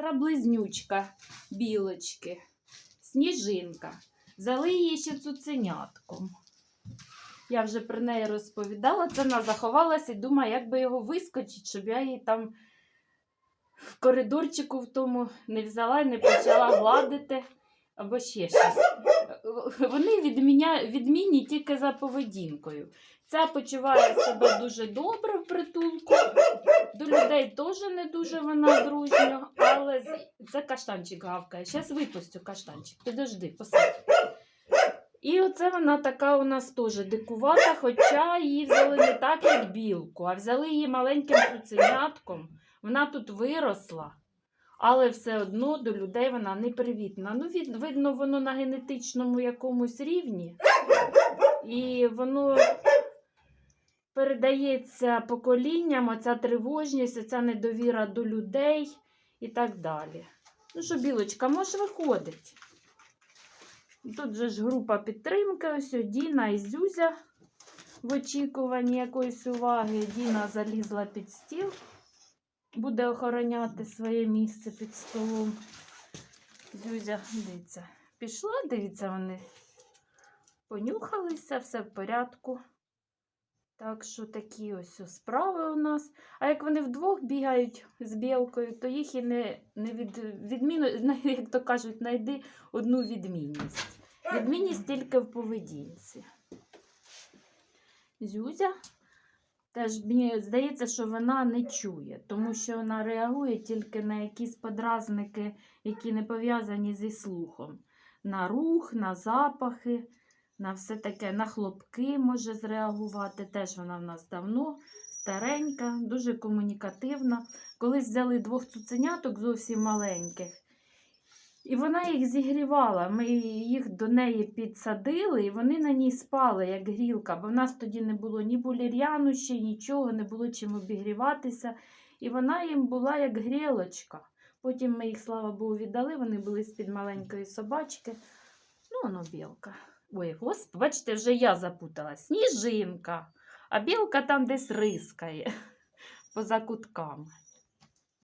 Сестра близнючка білочки, сніжинка. Взяли її ще цуценятком. Я вже про неї розповідала, це вона заховалася і думає, як би його вискочить, щоб я її там в коридорчику в тому не взяла і не почала гладити або ще щось. Вони відміня... відмінні тільки за поведінкою. Ця почуває себе дуже добре в притулку. До людей теж не дуже вона дружньо, але це каштанчик гавкає. Зараз випустю каштанчик. Підожди, посадь. І оце вона така у нас теж дикувата, хоча її взяли не так, як білку, а взяли її маленьким цуценятком. Вона тут виросла, але все одно до людей вона непривітна. Ну, від, видно, воно на генетичному якомусь рівні. І воно передається поколінням, оця тривожність, оця недовіра до людей і так далі. Ну що, білочка, можеш виходить. Тут же ж група підтримки, ось Діна і Зюзя в очікуванні якоїсь уваги. Діна залізла під стіл, буде охороняти своє місце під столом. Зюзя, дивіться, пішла, дивіться, вони понюхалися, все в порядку. Так що такі ось справи у нас. А як вони вдвох бігають з білкою, то їх і не, не від, відміну, як то кажуть, знайди одну відмінність. Відмінність тільки в поведінці. Зюзя теж мені здається, що вона не чує, тому що вона реагує тільки на якісь подразники, які не пов'язані зі слухом. На рух, на запахи, на все таке, на хлопки може зреагувати. Теж вона в нас давно старенька, дуже комунікативна. Колись взяли двох цуценяток зовсім маленьких. І вона їх зігрівала. Ми їх до неї підсадили, і вони на ній спали, як грілка, бо в нас тоді не було ні булір'яну ще, нічого, не було чим обігріватися. І вона їм була як грілочка. Потім ми їх, слава Богу, віддали, вони були з-під маленької собачки. Ну, воно білка. Ой, господи, бачите, вже я запутала. Сніжинка, а білка там десь рискає поза кутками.